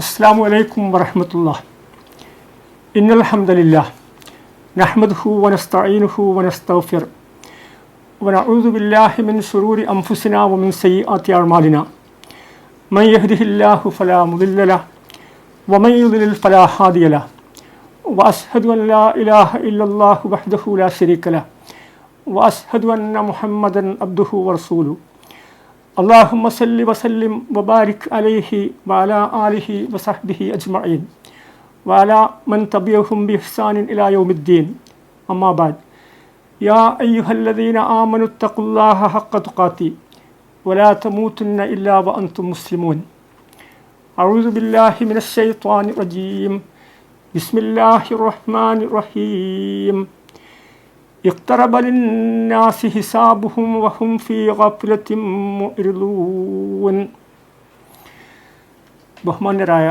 അസ്സാം വലൈക്കും വരഹമത്തുള്ള ഇന്നൽഹമ്മദില്ല നഹ്മദ്ഹു വനസ്തഈനുഹു വനസ്തഫിർ ونعوذ بالله من شرور أنفسنا ومن سيئات أعمالنا من يهده الله فلا مضل له ومن يضلل فلا هادي له وأشهد أن لا إله إلا الله وحده لا شريك له وأشهد أن محمدا عبده ورسوله اللهم صل وسلم وبارك عليه وعلى آله وصحبه أجمعين وعلى من تبعهم بإحسان إلى يوم الدين أما بعد يا أيها الذين آمنوا اتقوا الله حق تقاته ولا تموتن إلا وأنتم مسلمون أعوذ بالله من الشيطان الرجيم بسم الله الرحمن الرحيم اقترب للناس حسابهم وهم في غفلة معرضون ബഹുമാന്യരായ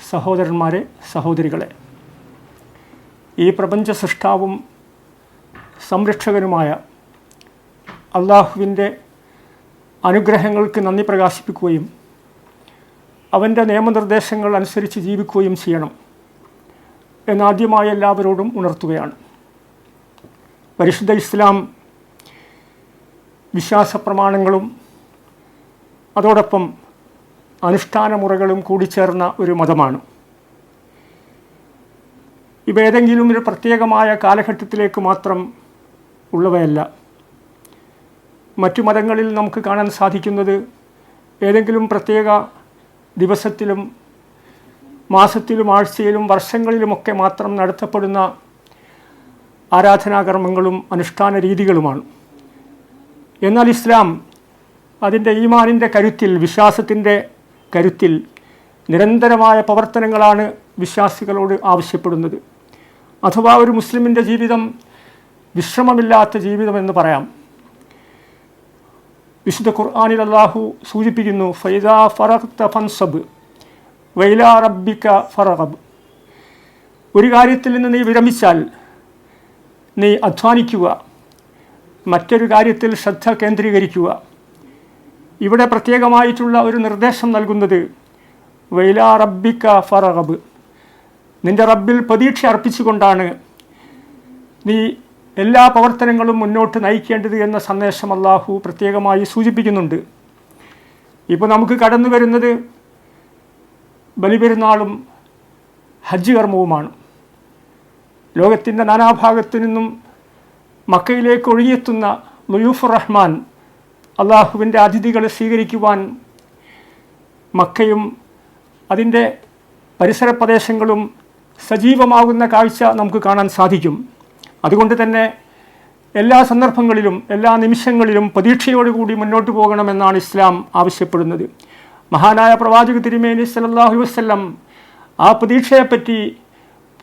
സഹോദരന്മാരെ സഹോദരികളെ ഈ പ്രപഞ്ച സൃഷ്ടാവും സംരക്ഷകനുമായ അള്ളാഹുവിൻ്റെ അനുഗ്രഹങ്ങൾക്ക് നന്ദി പ്രകാശിപ്പിക്കുകയും അവൻ്റെ നിയമനിർദ്ദേശങ്ങൾ അനുസരിച്ച് ജീവിക്കുകയും ചെയ്യണം എന്നാദ്യമായി എല്ലാവരോടും ഉണർത്തുകയാണ് പരിശുദ്ധ ഇസ്ലാം വിശ്വാസ പ്രമാണങ്ങളും അതോടൊപ്പം അനുഷ്ഠാന മുറകളും കൂടിച്ചേർന്ന ഒരു മതമാണ്. ഇവ ഏതെങ്കിലും ഒരു പ്രത്യേകമായ കാലഘട്ടത്തിലേക്ക് മാത്രം ഉള്ളവയല്ല. മറ്റു മതങ്ങളിൽ നമുക്ക് കാണാൻ സാധിക്കുന്നത് ഏതെങ്കിലും പ്രത്യേക ദിവസത്തിലും മാസത്തിലും ആഴ്ചയിലും വർഷങ്ങളിലുമൊക്കെ മാത്രം നടത്തപ്പെടുന്ന ആരാധനാകർമ്മങ്ങളും അനുഷ്ഠാന രീതികളുമാണ് എന്നാൽ ഇസ്ലാം അതിന്റെ ഈമാനിന്റെ കരുത്തിൽ വിശ്വാസത്തിന്റെ കരുത്തിൽ നിരന്തരമായ പ്രവർത്തനങ്ങളാണ് വിശ്വാസികളോട് ആവശ്യപ്പെടുന്നത്. അഥവാ ഒരു മുസ്ലിമിന്റെ ജീവിതം വിശ്രമമില്ലാത്ത ജീവിതമെന്ന് പറയാം. വിശുദ്ധ ഖുർആാനിൽ അള്ളാഹു സൂചിപ്പിക്കുന്നു ഫൈദ ഫറഖ്ത ഫൻസബ് വൈലാ റബ്ബിക ഫറഹബ് ഒരു കാര്യത്തിൽ നിന്ന് നീ വിരമിച്ചാൽ നീ അധ്വാനിക്കുക. മറ്റൊരു കാര്യത്തിൽ ശ്രദ്ധ കേന്ദ്രീകരിക്കുക. ഇവിടെ പ്രത്യേകമായിട്ടുള്ള ഒരു നിർദ്ദേശം നൽകുന്നത് വൈലാ റബ്ബിക്ക ഫറബ് നിന്റെ റബ്ബിൽ പ്രതീക്ഷ അർപ്പിച്ചുകൊണ്ടാണ് നീ എല്ലാ പ്രവർത്തനങ്ങളും മുന്നോട്ട് നയിക്കേണ്ടത് എന്ന സന്ദേശം അള്ളാഹു പ്രത്യേകമായി സൂചിപ്പിക്കുന്നുണ്ട്. ഇപ്പോൾ നമുക്ക് കടന്നു വരുന്നത് ബലിപെരുന്നാളും ഹജ്ജ് കർമ്മവുമാണ്. ലോകത്തിന്റെ നാനാഭാഗത്തു നിന്നും മക്കയിലേക്ക് ഒഴുകിയെത്തുന്ന മുയൂഫ് റഹ്മാൻ അള്ളാഹുവിന്റെ അതിഥികളെ സ്വീകരിക്കുവാൻ മക്കയും അതിന്റെ പരിസര പ്രദേശങ്ങളും സജീവമാകുന്ന കാഴ്ച നമുക്ക് കാണാൻ സാധിക്കും. അതുകൊണ്ട് തന്നെ എല്ലാ സന്ദർഭങ്ങളിലും എല്ലാ നിമിഷങ്ങളിലും പ്രതീക്ഷയോടുകൂടി മുന്നോട്ട് പോകണമെന്നാണ് ഇസ്ലാം ആവശ്യപ്പെടുന്നത്. മഹാനായ പ്രവാചക തിരുമേനി സല്ലല്ലാഹു വസ്ല്ലം ആ പ്രതീക്ഷയെപ്പറ്റി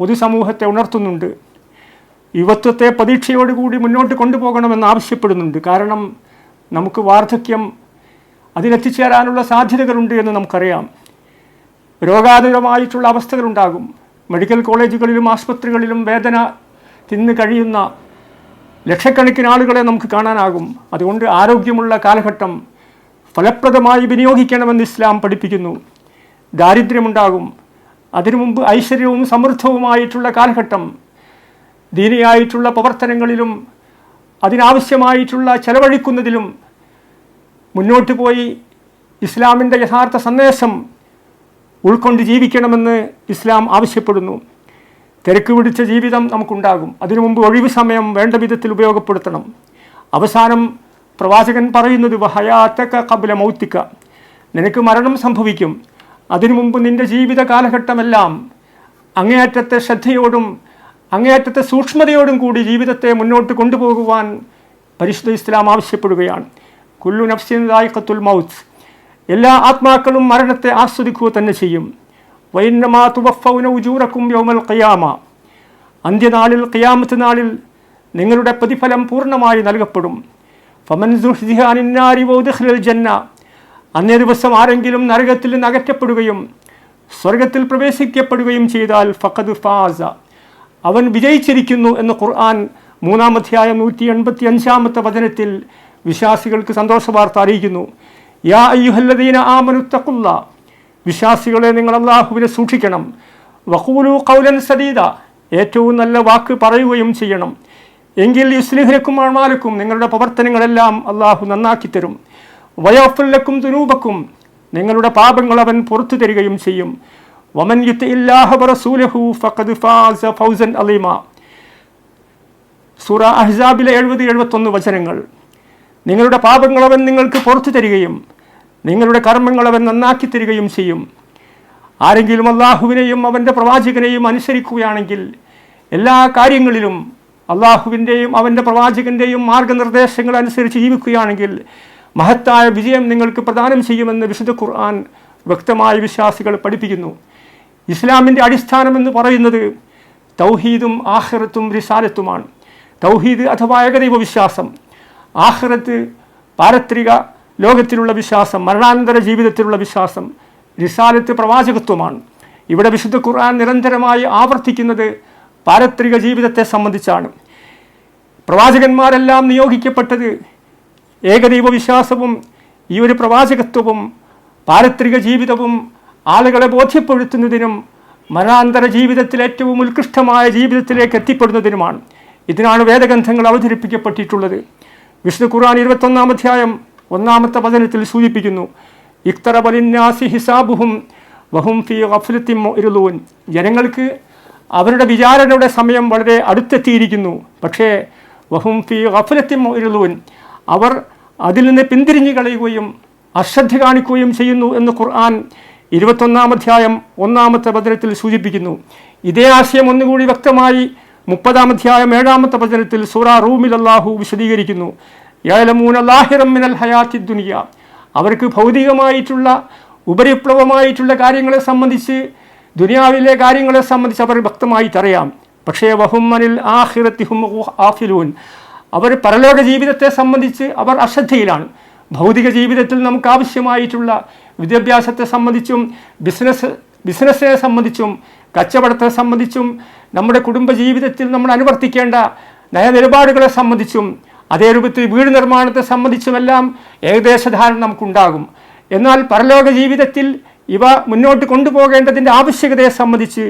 പൊതുസമൂഹത്തെ ഉണർത്തുന്നുണ്ട്. യുവത്വത്തെ പ്രതീക്ഷയോടുകൂടി മുന്നോട്ട് കൊണ്ടുപോകണമെന്ന് ആവശ്യപ്പെടുന്നുണ്ട്. കാരണം നമുക്ക് വാർദ്ധക്യം അതിലെത്തിച്ചേരാനുള്ള സാധ്യതകളുണ്ട് എന്ന് നമുക്കറിയാം. രോഗാതുരമായിട്ടുള്ള അവസ്ഥകളുണ്ടാകും. മെഡിക്കൽ കോളേജുകളിലും ആസ്പത്രികളിലും വേദന തിന്ന് കഴിയുന്ന ലക്ഷക്കണക്കിന് ആളുകളെ നമുക്ക് കാണാനാകും. അതുകൊണ്ട് ആരോഗ്യമുള്ള കാലഘട്ടം ഫലപ്രദമായി വിനിയോഗിക്കണമെന്ന് ഇസ്ലാം പഠിപ്പിക്കുന്നു. ദാരിദ്ര്യമുണ്ടാകും. അതിനു മുമ്പ് ഐശ്വര്യവും സമൃദ്ധവുമായിട്ടുള്ള കാലഘട്ടം ദീനിയായിട്ടുള്ള പ്രവർത്തനങ്ങളിലും അതിനാവശ്യമായിട്ടുള്ള ചെലവഴിക്കുന്നതിലും മുന്നോട്ട് പോയി ഇസ്ലാമിന്റെ യഥാർത്ഥ സന്ദേശം ഉൾക്കൊണ്ട് ജീവിക്കണമെന്ന് ഇസ്ലാം ആവശ്യപ്പെടുന്നു. തിരക്ക് പിടിച്ച ജീവിതം നമുക്കുണ്ടാകും. അതിനു മുമ്പ് ഒഴിവ് സമയം വേണ്ട വിധത്തിൽ ഉപയോഗപ്പെടുത്തണം. അവസാനം പ്രവാചകൻ പറയുന്നത് ഹയാത്തക്ക കബല മൗത്തിക്ക. നിനക്ക് മരണം സംഭവിക്കും. അതിനു മുമ്പ് നിന്റെ ജീവിത കാലഘട്ടമെല്ലാം അങ്ങേയറ്റത്തെ ശ്രദ്ധയോടും അങ്ങേയറ്റത്തെ സൂക്ഷ്മതയോടും കൂടി ജീവിതത്തെ മുന്നോട്ട് കൊണ്ടുപോകുവാൻ പരിശുദ്ധ ഇസ്ലാം ആവശ്യപ്പെടുകയാണ്. കുല്ലു നഫ്സിൻ ദായിഖത്തുൽ മൗത്ത്. എല്ലാ ആത്മാക്കളും മരണത്തെ ആസ്വദിക്കുക തന്നെ ചെയ്യും. വൈന്നമാ തുവഫൗന ഉജൂറക്കും യോമൽ ഖിയാമ. അന്ത്യനാളിൽ ഖിയാമത്ത് നാളിൽ നിങ്ങളുടെ പ്രതിഫലം പൂർണമായി നൽകപ്പെടും. ഫമൻ ജന്ന. അന്നേ ദിവസം ആരെങ്കിലും നരകത്തിൽ നിന്ന് അകറ്റപ്പെടുകയും സ്വർഗത്തിൽ പ്രവേശിക്കപ്പെടുകയും ചെയ്താൽ ഫഖദ് ഫാസ. അവൻ വിജയിച്ചിരിക്കുന്നു എന്ന് ഖുർആൻ മൂന്നാം അധ്യായം നൂറ്റി എൺപത്തി അഞ്ചാമത്തെ വചനത്തിൽ വിശ്വാസികൾക്ക് സന്തോഷ വാർത്ത അറിയിക്കുന്നു. യാ അയ്യുഹല്ലദീന ആമനുത്തക്കുള്ള വിശ്വാസികളെ നിങ്ങൾ അള്ളാഹുവിനെ സൂക്ഷിക്കണം. വഖൂലു കൗലൻ സദീദ. ഏറ്റവും നല്ല വാക്ക് പറയുകയും ചെയ്യണം. എങ്കിൽ യുസ്ലിഹിനക്കും അമാലക്കും നിങ്ങളുടെ പ്രവർത്തനങ്ങളെല്ലാം അള്ളാഹു നന്നാക്കി തരും വയോഫുല്ലക്കും തുനൂപക്കും നിങ്ങളുടെ പാപങ്ങൾ അവൻ പുറത്തു തരികയും ചെയ്യും. വമൻ ഫൗസൻ അലീമ. സൂറ അഹ്സാബിലെ എഴുപത് എഴുപത്തൊന്ന് വചനങ്ങൾ. നിങ്ങളുടെ പാപങ്ങൾ അവൻ നിങ്ങൾക്ക് പുറത്തു തരികയും നിങ്ങളുടെ കർമ്മങ്ങൾ അവൻ നന്നാക്കി തരികയും ചെയ്യും. ആരെങ്കിലും അള്ളാഹുവിനെയും അവന്റെ പ്രവാചകനെയും അനുസരിക്കുകയാണെങ്കിൽ എല്ലാ കാര്യങ്ങളിലും അള്ളാഹുവിന്റെയും അവന്റെ പ്രവാചകന്റെയും മാർഗനിർദ്ദേശങ്ങൾ അനുസരിച്ച് ജീവിക്കുകയാണെങ്കിൽ മഹത്തായ വിജയം നിങ്ങൾക്ക് പ്രദാനം ചെയ്യുമെന്ന് വിശുദ്ധ ഖുർആൻ വ്യക്തമായ വിശ്വാസികൾ പഠിപ്പിക്കുന്നു. ഇസ്ലാമിന്റെ അടിസ്ഥാനം എന്ന് പറയുന്നത് തൗഹീദും ആഹ്റത്തും റിസാലത്തുമാണ്. തൗഹീദ് അഥവാ ഏകദൈവ വിശ്വാസം. ആഹ്റത്ത് പാരത്രിക ലോകത്തിലുള്ള വിശ്വാസം മരണാനന്തര ജീവിതത്തിലുള്ള വിശ്വാസം റിസാലത്ത് പ്രവാചകത്വമാണ്. ഇവിടെ വിശുദ്ധ ഖുർആൻ നിരന്തരമായി ആവർത്തിക്കുന്നത് പാരത്രിക ജീവിതത്തെ സംബന്ധിച്ചാണ്. പ്രവാചകന്മാരെല്ലാം നിയോഗിക്കപ്പെട്ടത് ഏകദൈവ വിശ്വാസവും ഈ ഒരു പ്രവാചകത്വവും പാരത്രിക ജീവിതവും ആളുകളെ ബോധ്യപ്പെടുത്തുന്നതിനും മരണാന്തര ജീവിതത്തിൽ ഏറ്റവും ഉത്കൃഷ്ടമായ ജീവിതത്തിലേക്ക് എത്തിപ്പെടുന്നതിനുമാണ് ഇതിനാണ് വേദഗ്രന്ഥങ്ങൾ അവതരിപ്പിക്കപ്പെട്ടിട്ടുള്ളത്. വിഷ്ണു ഖുർആൻ ഇരുപത്തൊന്നാം അധ്യായം ഒന്നാമത്തെ വചനത്തിൽ സൂചിപ്പിക്കുന്നു ഇക്തറ ബലിന്യാസി ഹിസാബുഹും വഹും ഫി ഗഫ്ലത്തിൻ ഇരുളൂൻ ജനങ്ങൾക്ക് അവരുടെ വിചാരണയുടെ സമയം വളരെ അടുത്തെത്തിയിരിക്കുന്നു. പക്ഷേ വഹും ഫി ഗഫലത്തിൻ ഇരുളൂൻ അവർ അതിൽ നിന്ന് പിന്തിരിഞ്ഞു കളയുകയും അശ്രദ്ധ കാണിക്കുകയും ചെയ്യുന്നു എന്ന് ഖുർആൻ ഇരുപത്തൊന്നാം അധ്യായം ഒന്നാമത്തെ വചനത്തിൽ സൂചിപ്പിക്കുന്നു. ഇതേ ആശയം ഒന്നുകൂടി വ്യക്തമായി മുപ്പതാം അധ്യായം ഏഴാമത്തെ വചനത്തിൽ സൂറ റൂമിൽ അള്ളാഹു വിശദീകരിക്കുന്നു. മിനൽ ഹയാത്തി ദുനിയ. അവർക്ക് ഭൗതികമായിട്ടുള്ള ഉപരിപ്ലവമായിട്ടുള്ള കാര്യങ്ങളെ സംബന്ധിച്ച് ദുനിയാവിലെ കാര്യങ്ങളെ സംബന്ധിച്ച് അവർ വ്യക്തമായിട്ടറിയാം. പക്ഷേ വഹുമ്മനിൽ ആഹിറത്തിഹും ആഫിലൂൻ. അവർ പരലോക ജീവിതത്തെ സംബന്ധിച്ച് അവർ അശ്രദ്ധയിലാണ്. ഭൗതിക ജീവിതത്തിൽ നമുക്ക് ആവശ്യമായിട്ടുള്ള വിദ്യാഭ്യാസത്തെ സംബന്ധിച്ചും ബിസിനസ് ബിസിനസ്സിനെ സംബന്ധിച്ചും കച്ചവടത്തെ സംബന്ധിച്ചും നമ്മുടെ കുടുംബ ജീവിതത്തിൽ നമ്മൾ അനുവർത്തിക്കേണ്ട നയനിലപാടുകളെ സംബന്ധിച്ചും അതേ രൂപത്തിൽ വീട് നിർമ്മാണത്തെ സംബന്ധിച്ചുമെല്ലാം ഏകദേശ ധാരണ നമുക്കുണ്ടാകും. എന്നാൽ പരലോക ജീവിതത്തിൽ ഇവ മുന്നോട്ട് കൊണ്ടുപോകേണ്ടതിന്റെ ആവശ്യകതയെ സംബന്ധിച്ച്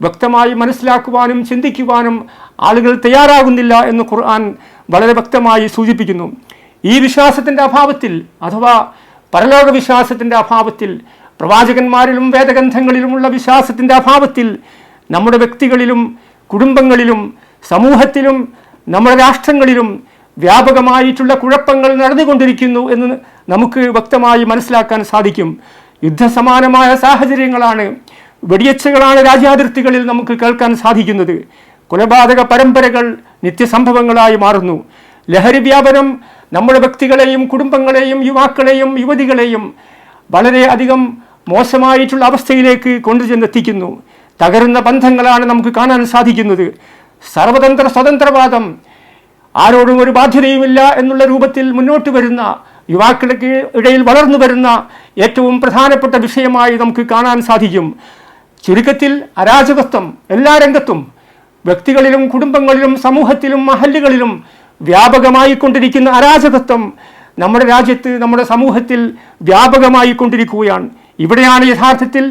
വ്യക്തമായി മനസ്സിലാക്കുവാനും ചിന്തിക്കുവാനും ആളുകൾ തയ്യാറാകുന്നില്ല എന്ന് ഖുർആൻ വളരെ വ്യക്തമായി സൂചിപ്പിക്കുന്നു. ഈ വിശ്വാസത്തിന്റെ അഭാവത്തിൽ അഥവാ പരലോക വിശ്വാസത്തിന്റെ അഭാവത്തിൽ പ്രവാചകന്മാരിലും വേദഗ്രന്ഥങ്ങളിലുമുള്ള വിശ്വാസത്തിന്റെ അഭാവത്തിൽ നമ്മുടെ വ്യക്തികളിലും കുടുംബങ്ങളിലും സമൂഹത്തിലും നമ്മുടെ രാഷ്ട്രങ്ങളിലും വ്യാപകമായിട്ടുള്ള കുഴപ്പങ്ങൾ നടന്നുകൊണ്ടിരിക്കുന്നു എന്ന് നമുക്ക് വ്യക്തമായി മനസ്സിലാക്കാൻ സാധിക്കും. യുദ്ധസമാനമായ സാഹചര്യങ്ങളാണ് വെടിയച്ചകളാണ് രാജ്യാതിർത്തികളിൽ നമുക്ക് കേൾക്കാൻ സാധിക്കുന്നത്. കൊലപാതക പരമ്പരകൾ നിത്യസംഭവങ്ങളായി മാറുന്നു. ലഹരി വ്യാപനം നമ്മുടെ വ്യക്തികളെയും കുടുംബങ്ങളെയും യുവാക്കളെയും യുവതികളെയും വളരെയധികം മോശമായിട്ടുള്ള അവസ്ഥയിലേക്ക് കൊണ്ടുചെന്നെത്തിക്കുന്നു. തകരുന്ന ബന്ധങ്ങളാണ് നമുക്ക് കാണാൻ സാധിക്കുന്നത്. സർവതന്ത്ര സ്വതന്ത്രവാദം ആരോടും ഒരു ബാധ്യതയുമില്ല എന്നുള്ള രൂപത്തിൽ മുന്നോട്ട് വരുന്ന യുവാക്കൾക്ക് ഇടയിൽ വളർന്നു വരുന്ന ഏറ്റവും പ്രധാനപ്പെട്ട വിഷയമായി നമുക്ക് കാണാൻ സാധിക്കും. ചുരുക്കത്തിൽ അരാജകത്വം എല്ലാ രംഗത്തും വ്യക്തികളിലും കുടുംബങ്ങളിലും സമൂഹത്തിലും മഹല്ലുകളിലും വ്യാപകമായി കൊണ്ടിരിക്കുന്ന അരാജകത്വം നമ്മുടെ രാജ്യത്ത് നമ്മുടെ സമൂഹത്തിൽ വ്യാപകമായി കൊണ്ടിരിക്കുകയാണ് ഇവിടെയാണ് യഥാർത്ഥത്തിൽ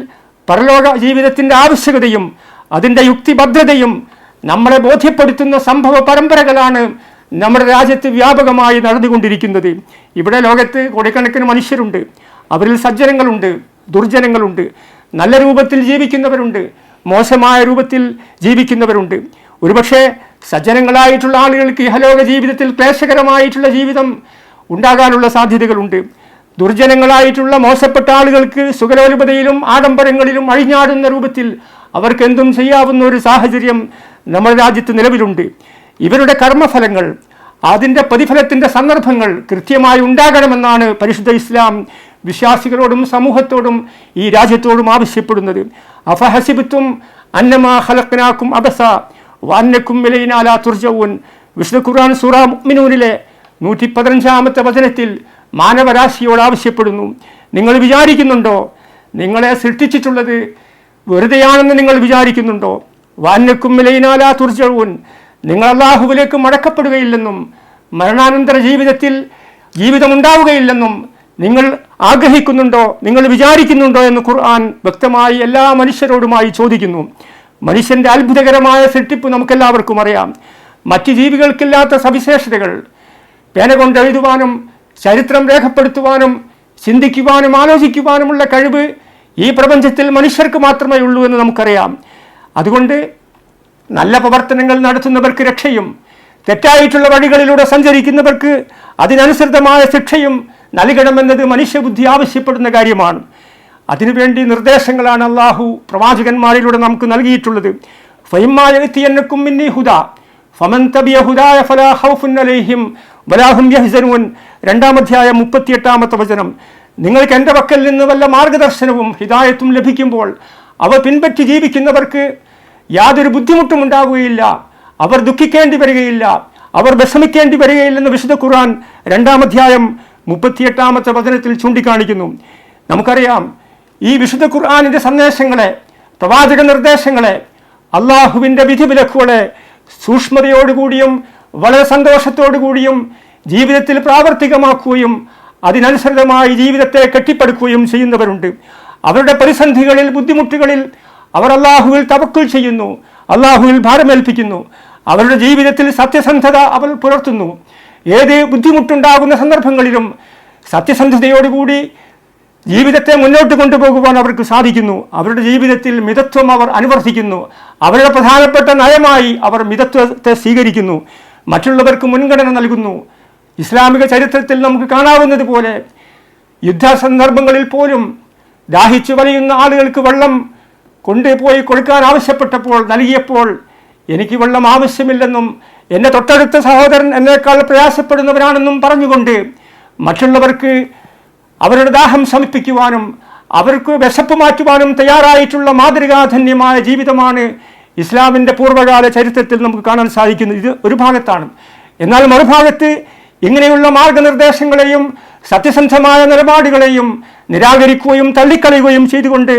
പരലോക ജീവിതത്തിന്റെ ആവശ്യകതയും അതിന്റെ യുക്തിഭദ്രതയും നമ്മളെ ബോധ്യപ്പെടുത്തുന്ന സംഭവ പരമ്പരകളാണ് നമ്മുടെ രാജ്യത്ത് വ്യാപകമായി നടന്നുകൊണ്ടിരിക്കുന്നത്. ഇവിടെ ലോകത്ത് കോടിക്കണക്കിന് മനുഷ്യരുണ്ട്. അവരിൽ സജ്ജനങ്ങളുണ്ട് ദുർജനങ്ങളുണ്ട്. നല്ല രൂപത്തിൽ ജീവിക്കുന്നവരുണ്ട് മോശമായ രൂപത്തിൽ ജീവിക്കുന്നവരുണ്ട്. ഒരുപക്ഷെ സജ്ജനങ്ങളായിട്ടുള്ള ആളുകൾക്ക് ഇഹലോക ജീവിതത്തിൽ ക്ലേശകരമായിട്ടുള്ള ജീവിതം ഉണ്ടാകാനുള്ള സാധ്യതകളുണ്ട്. ദുർജനങ്ങളായിട്ടുള്ള മോശപ്പെട്ട ആളുകൾക്ക് സുഖലോലുപതയിലും ആഡംബരങ്ങളിലും അഴിഞ്ഞാടുന്ന രൂപത്തിൽ അവർക്കെന്തും ചെയ്യാവുന്ന ഒരു സാഹചര്യം നമ്മുടെ രാജ്യത്ത് നിലവിലുണ്ട്. ഇവരുടെ കർമ്മഫലങ്ങൾ അതിന്റെ പ്രതിഫലത്തിന്റെ സന്ദർഭങ്ങൾ കൃത്യമായി ഉണ്ടാകണമെന്നാണ് പരിശുദ്ധ ഇസ്ലാം വിശ്വാസികളോടും സമൂഹത്തോടും ഈ രാജ്യത്തോടും ആവശ്യപ്പെടുന്നത്. അഫഹസിബിത്വം അന്നമാ ഹലക്കനാക്കും അബസ വാന്നക്കും വിലയിനാലാ തുർജവുൻ വിഷ്ണു ഖുർആൻ സൂറ മുഅ്മിനൂനിലെ നൂറ്റി പതിനഞ്ചാമത്തെ വചനത്തിൽ മാനവരാശിയോട് ആവശ്യപ്പെടുന്നു. നിങ്ങൾ വിചാരിക്കുന്നുണ്ടോ? നിങ്ങളെ സൃഷ്ടിച്ചിട്ടുള്ളത് വെറുതെയാണെന്ന് നിങ്ങൾ വിചാരിക്കുന്നുണ്ടോ? വാന്നക്കും വിലയിനാലാ തുർജവുൻ നിങ്ങൾ അള്ളാഹുവിലേക്ക് മടക്കപ്പെടുകയില്ലെന്നും മരണാനന്തര ജീവിതത്തിൽ ജീവിതമുണ്ടാവുകയില്ലെന്നും നിങ്ങൾ ആഗ്രഹിക്കുന്നുണ്ടോ? നിങ്ങൾ വിചാരിക്കുന്നുണ്ടോ എന്ന് ഖുർആൻ വ്യക്തമായി എല്ലാ മനുഷ്യരോടുമായി ചോദിക്കുന്നു. മനുഷ്യന്റെ അത്ഭുതകരമായ സൃഷ്ടിപ്പ് നമുക്കെല്ലാവർക്കും അറിയാം. മറ്റ് ജീവികൾക്കില്ലാത്ത സവിശേഷതകൾ പേന കൊണ്ട് എഴുതുവാനും ചരിത്രം രേഖപ്പെടുത്തുവാനും ചിന്തിക്കുവാനും ആലോചിക്കുവാനുമുള്ള കഴിവ് ഈ പ്രപഞ്ചത്തിൽ മനുഷ്യർക്ക് മാത്രമേ ഉള്ളൂ എന്ന് നമുക്കറിയാം. അതുകൊണ്ട് നല്ല പ്രവർത്തനങ്ങൾ നടത്തുന്നവർക്ക് രക്ഷയും തെറ്റായിട്ടുള്ള വഴികളിലൂടെ സഞ്ചരിക്കുന്നവർക്ക് അതിനനുസൃതമായ ശിക്ഷയും നൽകണമെന്നത് മനുഷ്യബുദ്ധി ആവശ്യപ്പെടുന്ന കാര്യമാണ്. അതിനുവേണ്ടി നിർദ്ദേശങ്ങളാണ് അള്ളാഹു പ്രവാചകന്മാരിലൂടെ നമുക്ക് നൽകിയിട്ടുള്ളത്. ഫൈമായത്തിയന്നക്കും മിന്നി ഫമൻ തബിയ ഹുദായ ഫലാ അലൈഹിം മുപ്പത്തിയെട്ടാമത്തെ വചനം. നിങ്ങൾക്ക് എന്റെ പക്കൽ നിന്ന് വല്ല മാർഗദർശനവും ഹിതായത്തും ലഭിക്കുമ്പോൾ അവ പിൻപറ്റി ജീവിക്കുന്നവർക്ക് യാതൊരു ബുദ്ധിമുട്ടും ഉണ്ടാവുകയില്ല. അവർ ദുഃഖിക്കേണ്ടി വരികയില്ല. അവർ വിഷമിക്കേണ്ടി വരികയില്ലെന്ന് വിശുദ്ധ ഖുർആൻ രണ്ടാമധ്യായം മുപ്പത്തിയെട്ടാമത്തെ വചനത്തിൽ ചൂണ്ടിക്കാണിക്കുന്നു. നമുക്കറിയാം ഈ വിശുദ്ധ ഖുർആാനിന്റെ സന്ദേശങ്ങളെ പ്രവാചക നിർദ്ദേശങ്ങളെ അള്ളാഹുവിന്റെ വിധിവിലക്കുകളെ സൂക്ഷ്മതയോടുകൂടിയും വളരെ സന്തോഷത്തോടു കൂടിയും ജീവിതത്തിൽ പ്രാവർത്തികമാക്കുകയും അതിനനുസൃതമായി ജീവിതത്തെ കെട്ടിപ്പടുക്കുകയും ചെയ്യുന്നവരുണ്ട്. അവരുടെ പ്രതിസന്ധികളിൽ ബുദ്ധിമുട്ടുകളിൽ അവർ അള്ളാഹുവിൽ തവക്കുൽ ചെയ്യുന്നു അള്ളാഹുവിൽ ഭാരമേൽപ്പിക്കുന്നു. അവരുടെ ജീവിതത്തിൽ സത്യസന്ധത അവർ പുലർത്തുന്നു. ഏത് ബുദ്ധിമുട്ടുണ്ടാകുന്ന സന്ദർഭങ്ങളിലും സത്യസന്ധതയോടുകൂടി ജീവിതത്തെ മുന്നോട്ട് കൊണ്ടുപോകുവാൻ അവർക്ക് സാധിക്കുന്നു. അവരുടെ ജീവിതത്തിൽ മിതത്വം അവർ അനുവർത്തിക്കുന്നു. അവരുടെ പ്രധാനപ്പെട്ട നയമായി അവർ മിതത്വത്തെ സ്വീകരിക്കുന്നു. മറ്റുള്ളവർക്ക് മുൻഗണന നൽകുന്നു. ഇസ്ലാമിക ചരിത്രത്തിൽ നമുക്ക് കാണാവുന്നത് പോലെ യുദ്ധ സന്ദർഭങ്ങളിൽ പോലും ദാഹിച്ചു വലയുന്ന ആളുകൾക്ക് വെള്ളം കൊണ്ടുപോയി കൊടുക്കാൻ ആവശ്യപ്പെട്ടപ്പോൾ നൽകിയപ്പോൾ എനിക്ക് വെള്ളം ആവശ്യമില്ലെന്നും എന്നെ തൊട്ടടുത്ത സഹോദരൻ എന്നേക്കാൾ പ്രയാസപ്പെടുന്നവരാണെന്നും പറഞ്ഞുകൊണ്ട് മറ്റുള്ളവർക്ക് അവരുടെ ദാഹം ശമിപ്പിക്കുവാനും അവർക്ക് വിശപ്പ് മാറ്റുവാനും തയ്യാറായിട്ടുള്ള മാതൃകാധന്യമായ ജീവിതമാണ് ഇസ്ലാമിന്റെ പൂർവകാല ചരിത്രത്തിൽ നമുക്ക് കാണാൻ സാധിക്കുന്നത്. ഇത് ഒരു ഭാഗത്താണ്. എന്നാൽ മറുഭാഗത്ത് ഇങ്ങനെയുള്ള മാർഗനിർദ്ദേശങ്ങളെയും സത്യസന്ധമായ നിലപാടുകളെയും നിരാകരിക്കുകയും തള്ളിക്കളയുകയും ചെയ്തുകൊണ്ട്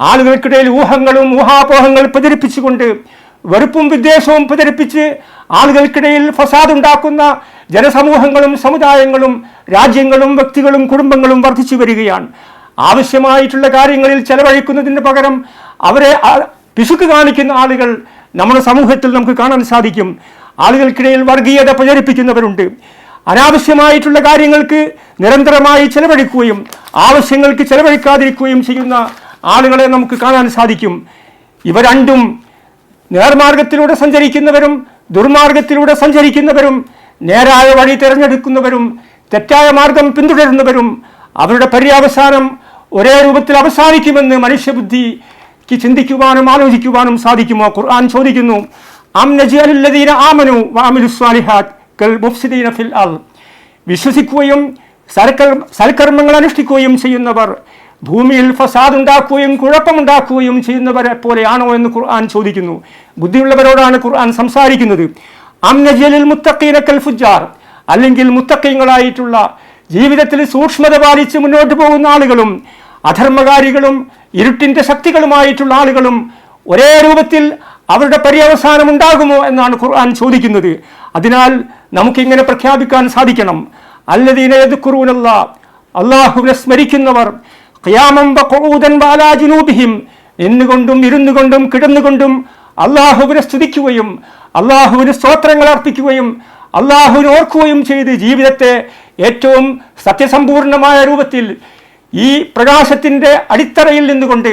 ആളുകൾക്കിടയിൽ ഊഹങ്ങളും ഊഹാപോഹങ്ങൾ പ്രചരിപ്പിച്ചുകൊണ്ട് വെറുപ്പും വിദ്വേഷവും പ്രചരിപ്പിച്ച് ആളുകൾക്കിടയിൽ ഫസാദ് ഉണ്ടാക്കുന്ന ജനസമൂഹങ്ങളും സമുദായങ്ങളും രാജ്യങ്ങളും വ്യക്തികളും കുടുംബങ്ങളും വർദ്ധിച്ചു വരികയാണ്. ആവശ്യമായിട്ടുള്ള കാര്യങ്ങളിൽ ചെലവഴിക്കുന്നതിന് പകരം അവരെ പിശുക്ക് കാണിക്കുന്ന ആളുകൾ നമ്മുടെ സമൂഹത്തിൽ നമുക്ക് കാണാൻ സാധിക്കും. ആളുകൾക്കിടയിൽ വർഗീയത പ്രചരിപ്പിക്കുന്നവരുണ്ട്. അനാവശ്യമായിട്ടുള്ള കാര്യങ്ങൾക്ക് നിരന്തരമായി ചെലവഴിക്കുകയും ആവശ്യങ്ങൾക്ക് ചെലവഴിക്കാതിരിക്കുകയും ചെയ്യുന്ന ആളുകളെ നമുക്ക് കാണാൻ സാധിക്കും. ഇവ രണ്ടും നേർമാർഗത്തിലൂടെ സഞ്ചരിക്കുന്നവരും ദുർമാർഗത്തിലൂടെ സഞ്ചരിക്കുന്നവരും നേരായ വഴി തിരഞ്ഞെടുക്കുന്നവരും തെറ്റായ മാർഗം പിന്തുടരുന്നവരും അവരുടെ പര്യവസാനം ഒരേ രൂപത്തിൽ അവസാനിക്കുമെന്ന് മനുഷ്യബുദ്ധിക്ക് ചിന്തിക്കുവാനും ആലോചിക്കുവാനും സാധിക്കുമോ? ഖുർആൻ ചോദിക്കുന്നു ഫിൽ വിശ്വസിക്കുകയും സൽക്കർ സൽക്കർമ്മങ്ങൾ അനുഷ്ഠിക്കുകയും ചെയ്യുന്നവർ ഭൂമിയിൽ ഫസാദ് ഉണ്ടാക്കുകയും കുഴപ്പമുണ്ടാക്കുകയും ചെയ്യുന്നവരെ പോലെയാണോ എന്ന് ഖുർആൻ ചോദിക്കുന്നു. ബുദ്ധിയുള്ളവരോടാണ് ഖുർആൻ സംസാരിക്കുന്നത്. അംനജലിൽ മുത്തക്കീനക്കൽ ഫുജാർ അല്ലെങ്കിൽ മുത്തക്കീങ്ങളായിട്ടുള്ള ജീവിതത്തിൽ സൂക്ഷ്മത പാലിച്ച് മുന്നോട്ട് പോകുന്ന ആളുകളും അധർമ്മകാരികളും ഇരുട്ടിന്റെ ശക്തികളുമായിട്ടുള്ള ആളുകളും ഒരേ രൂപത്തിൽ അവരുടെ പര്യവസാനം ഉണ്ടാകുമോ എന്നാണ് ഖുർആൻ ചോദിക്കുന്നത്. അതിനാൽ നമുക്കിങ്ങനെ പ്രഖ്യാപിക്കാൻ സാധിക്കണം. അല്ലദീന യദ്കുറൂനല്ലാ അള്ളാഹുവിനെ സ്മരിക്കുന്നവർ ഖിയാമം വഖൂദൻ കൊണ്ടും ജുനൂബിഹിം. കിടന്നുകൊണ്ടും അള്ളാഹുവിനെ സ്തുതിക്കുകയും അള്ളാഹുവിന് സ്തോത്രങ്ങൾ അർപ്പിക്കുകയും അള്ളാഹുവിനെ ഓർക്കുകയും ചെയ്ത് ജീവിതത്തെ ഏറ്റവും സത്യസമ്പൂർണമായ രൂപത്തിൽ ഈ പ്രകാശത്തിന്റെ അടിത്തറയിൽ നിന്നുകൊണ്ട്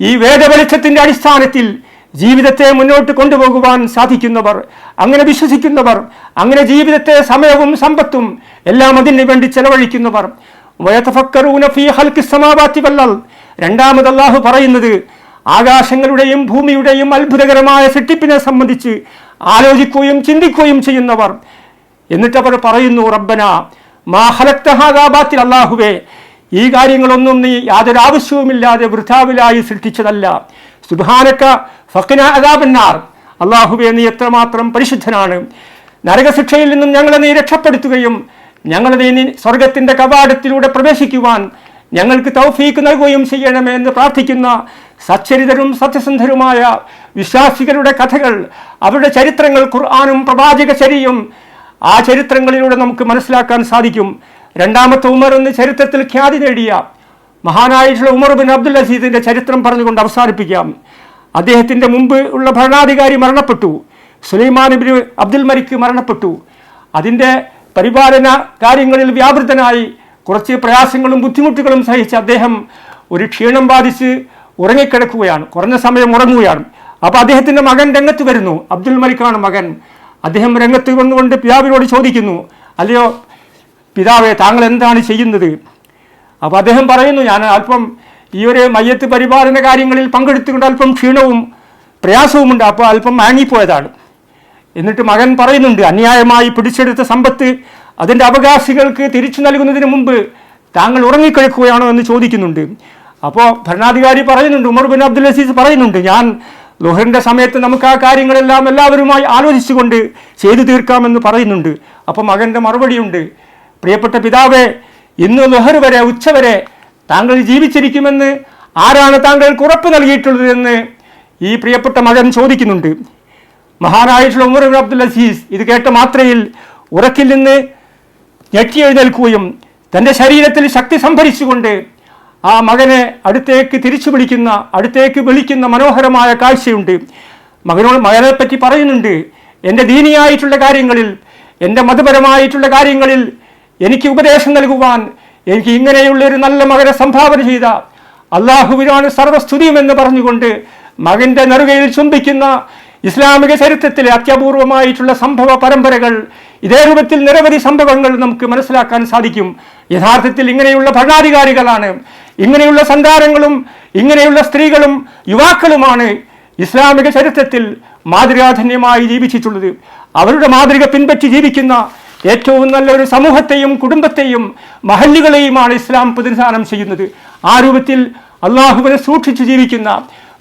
ഈ വേദവെളിച്ചത്തിന്റെ അടിസ്ഥാനത്തിൽ ജീവിതത്തെ മുന്നോട്ട് കൊണ്ടുപോകുവാൻ സാധിക്കുന്നവർ അങ്ങനെ വിശ്വസിക്കുന്നവർ അങ്ങനെ ജീവിതത്തെ സമയവും സമ്പത്തും എല്ലാം അതിനു വേണ്ടി ചെലവഴിക്കുന്നവർ രണ്ടാമത് അല്ലാഹു പറയുന്നത് ആകാശങ്ങളുടെയും ഭൂമിയുടെയും അത്ഭുതകരമായ സൃഷ്ടിപ്പിനെ സംബന്ധിച്ച് ആലോചിക്കുകയും ചിന്തിക്കുകയും ചെയ്യുന്നവർ. എന്നിട്ട് അവർ പറയുന്നു റബ്ബന മാ ഹലക്തഹാദാബാത്തിൽ അള്ളാഹുവേ ഈ കാര്യങ്ങളൊന്നും നീ യാതൊരു ആവശ്യവുമില്ലാതെ വൃഥാവിലായി സൃഷ്ടിച്ചതല്ല. സുബാനക്ക ഫക്കിന അദാബന്നാർ. അള്ളാഹുവേ നീ എത്രമാത്രം പരിശുദ്ധനാണ്. നരകശിക്ഷയിൽ നിന്നും ഞങ്ങളെ നീ രക്ഷപ്പെടുത്തുകയും ഞങ്ങളെ ഇനി സ്വർഗത്തിന്റെ കവാടത്തിലൂടെ പ്രവേശിക്കുവാൻ ഞങ്ങൾക്ക് തൗഫീക്ക് നൽകുകയും ചെയ്യണമേ എന്ന് പ്രാർത്ഥിക്കുന്ന സച്ചരിതരും സത്യസന്ധരുമായ വിശ്വാസികളുടെ കഥകൾ അവരുടെ ചരിത്രങ്ങൾ ഖുർആാനും പ്രവാചക ചരിയും ആ ചരിത്രങ്ങളിലൂടെ നമുക്ക് മനസ്സിലാക്കാൻ സാധിക്കും. രണ്ടാമത്തെ ഉമർ എന്ന് ചരിത്രത്തിൽ ഖ്യാതി നേടിയ മഹാനായിട്ടുള്ള ഉമർ ബിൻ അബ്ദുൽ അസീദിന്റെ ചരിത്രം പറഞ്ഞുകൊണ്ട് അവസാനിപ്പിക്കാം. അദ്ദേഹത്തിന്റെ മുമ്പ് ഉള്ള ഭരണാധികാരി മരണപ്പെട്ടു. സുലൈമാൻ ബിൻ അബ്ദുൽ മലിക്ക് മരണപ്പെട്ടു. അതിന്റെ പരിപാലന കാര്യങ്ങളിൽ വ്യാപൃതനായി കുറച്ച് പ്രയാസങ്ങളും ബുദ്ധിമുട്ടുകളും സഹിച്ച് അദ്ദേഹം ഒരു ക്ഷീണം ബാധിച്ച് ഉറങ്ങിക്കിടക്കുകയാണ്. കുറഞ്ഞ സമയം ഉറങ്ങുകയാണ്. അപ്പോൾ അദ്ദേഹത്തിന്റെ മകൻ രംഗത്ത് വരുന്നു. അബ്ദുൽ മലിക്കാണ് മകൻ. അദ്ദേഹം രംഗത്ത് വന്നുകൊണ്ട് പിതാവിനോട് ചോദിക്കുന്നു അല്ലയോ പിതാവേ താങ്കൾ എന്താണ് ചെയ്യുന്നത്? അപ്പോൾ അദ്ദേഹം പറയുന്നു ഞാൻ അല്പം ഈ ഒരു മയ്യത്ത് പരിപാലന കാര്യങ്ങളിൽ പങ്കെടുത്തുകൊണ്ട് അല്പം ക്ഷീണവും പ്രയാസവുമുണ്ട്. അപ്പോൾ അല്പം മാങ്ങിപ്പോയതാണ് എന്നിട്ട് മകൻ പറയുന്നുണ്ട് അന്യായമായി പിടിച്ചെടുത്ത സമ്പത്ത് അതിന്റെ അവകാശികൾക്ക് തിരിച്ചു നൽകുന്നതിന് മുമ്പ് താങ്കൾ ഉറങ്ങിക്കഴിക്കുകയാണോ എന്ന് ചോദിക്കുന്നുണ്ട്. അപ്പോൾ ഭരണാധികാരി പറയുന്നുണ്ട് ഉമർ ബിൻ അബ്ദുൽ അസീസ് പറയുന്നുണ്ട് ഞാൻ ലോഹറിന്റെ സമയത്ത് നമുക്ക് ആ കാര്യങ്ങളെല്ലാം എല്ലാവരുമായി ആലോചിച്ചുകൊണ്ട് ചെയ്തു തീർക്കാമെന്ന് പറയുന്നുണ്ട്. അപ്പോൾ മകന്റെ മറുപടിയുണ്ട് പ്രിയപ്പെട്ട പിതാവേ ഇന്ന് ലൊഹർ വരെ ഉച്ചവരെ താങ്കൾ ജീവിച്ചിരിക്കുമെന്ന് ആരാണ് താങ്കൾക്ക് ഉറപ്പ് നൽകിയിട്ടുള്ളത് എന്ന് ഈ പ്രിയപ്പെട്ട മകൻ ചോദിക്കുന്നുണ്ട്. മഹാനായിട്ടുള്ള ഉമർ അബ്ദുൽ അസീസ് ഇത് കേട്ട മാത്രയിൽ ഉറക്കിൽ നിന്ന് ഞെട്ടി എഴുന്നേൽക്കുകയും തന്റെ ശരീരത്തിൽ ശക്തി സംഭരിച്ചുകൊണ്ട് ആ മകനെ അടുത്തേക്ക് തിരിച്ചു വിളിക്കുന്ന അടുത്തേക്ക് വിളിക്കുന്ന മനോഹരമായ കാഴ്ചയുണ്ട്. മകനോട് മകനെ പറ്റി പറയുന്നുണ്ട് എന്റെ ദീനിയായിട്ടുള്ള കാര്യങ്ങളിൽ എന്റെ മതപരമായിട്ടുള്ള കാര്യങ്ങളിൽ എനിക്ക് ഉപദേശം നൽകുവാൻ എനിക്ക് ഇങ്ങനെയുള്ള ഒരു നല്ല മകനെ സംഭാവന ചെയ്ത അള്ളാഹുവിനാണ് സർവസ്തുതിയും എന്ന് പറഞ്ഞുകൊണ്ട് മകന്റെ നെറുകയിൽ ചുംബിക്കുന്ന ഇസ്ലാമിക ചരിത്രത്തിലെ അത്യപൂർവമായിട്ടുള്ള സംഭവ പരമ്പരകൾ ഇതേ രൂപത്തിൽ നിരവധി സംഭവങ്ങൾ നമുക്ക് മനസ്സിലാക്കാൻ സാധിക്കും. യഥാർത്ഥത്തിൽ ഇങ്ങനെയുള്ള ഭരണാധികാരികളാണ് ഇങ്ങനെയുള്ള സന്താനങ്ങളും ഇങ്ങനെയുള്ള സ്ത്രീകളും യുവാക്കളുമാണ് ഇസ്ലാമിക ചരിത്രത്തിൽ മാതൃകാധന്യമായി ജീവിച്ചിട്ടുള്ളത്. അവരുടെ മാതൃക പിൻപറ്റി ജീവിക്കുന്ന ഏറ്റവും നല്ലൊരു സമൂഹത്തെയും കുടുംബത്തെയും മഹല്ലുകളെയുമാണ് ഇസ്ലാം പ്രതിനിധാനം ചെയ്യുന്നത്. ആ രൂപത്തിൽ അള്ളാഹുവിനെ സൂക്ഷിച്ചു ജീവിക്കുന്ന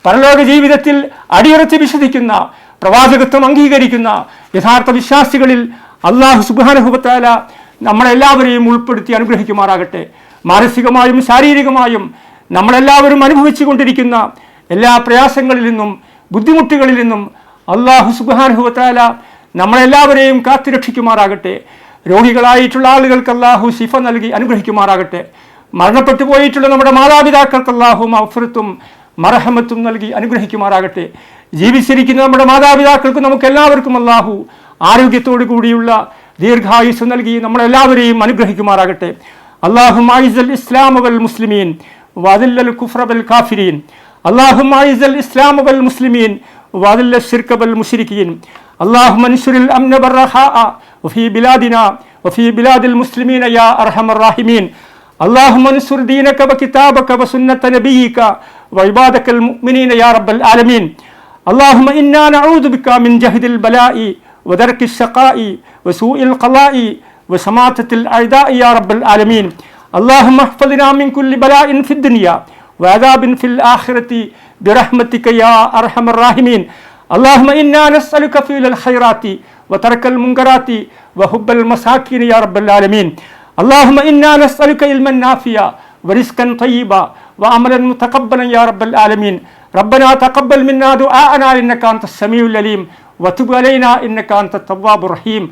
പരലോക ജീവിതത്തിൽ അടിയുറച്ച് വിശ്വസിക്കുന്ന പ്രവാചകത്വം അംഗീകരിക്കുന്ന യഥാർത്ഥ വിശ്വാസികളിൽ അള്ളാഹു സുബാനുഭവത്താല നമ്മളെല്ലാവരെയും ഉൾപ്പെടുത്തി അനുഗ്രഹിക്കുമാറാകട്ടെ. മാനസികമായും ശാരീരികമായും നമ്മളെല്ലാവരും അനുഭവിച്ചു കൊണ്ടിരിക്കുന്ന എല്ലാ പ്രയാസങ്ങളിൽ നിന്നും ബുദ്ധിമുട്ടുകളിൽ നിന്നും അള്ളാഹു സുബാനുഭവത്താല നമ്മളെല്ലാവരെയും കാത്തുരക്ഷിക്കുമാറാകട്ടെ. രോഗികളായിട്ടുള്ള ആളുകൾക്ക് അള്ളാഹു ശിഫ നൽകി അനുഗ്രഹിക്കുമാറാകട്ടെ. മരണപ്പെട്ടു പോയിട്ടുള്ള നമ്മുടെ മാതാപിതാക്കൾക്ക് അള്ളാഹു മഫ്രത്തും മറഹമത്തും നൽകി അനുഗ്രഹിക്കുമാറാകട്ടെ ജീവിച്ചിരിക്കുന്ന നമ്മുടെ മാതാപിതാക്കൾക്ക് നമുക്ക് എല്ലാവർക്കും അള്ളാഹു ആരോഗ്യത്തോടു കൂടിയുള്ള ദീർഘായുസ് നൽകി നമ്മളെല്ലാവരെയും അനുഗ്രഹിക്കുമാറാകട്ടെ അള്ളാഹു മായിസൽ ഇസ്ലാം വൽ മുസ്ലിമീൻ വദില്ലൽ കുഫ്ര വൽ കാഫിരീൻ അള്ളാഹു മായിസൽ ഇസ്ലാം വൽ മുസ്ലിമീൻ وأذل الشرك بالمشركين اللهم انشر الأمن والرخاء وفي بلادنا وفي بلاد المسلمين يا أرحم الراحمين اللهم انصر دينك وكتابك وسنة نبيك وعبادك المؤمنين يا رب العالمين. اللهم إنا نعوذ بك من جهد البلاء ودرك الشقاء وسوء القضاء وشماتة الأعداء يا رب العالمين. اللهم احفظنا من كل بلاء في الدنيا وعذاب في الآخرة برحمتك يا أرحم الراحمين. اللهم إنا نسألك فعل الخيرات وترك المنكرات وحب المساكين يا رب العالمين. اللهم إنا نسألك علما نافعا ورزقا طيبا وعملا متقبلا يا رب العالمين. ربنا تقبل منا دعاءنا إنك أنت السميع العليم. وتب علينا إنك أنت التواب الرحيم.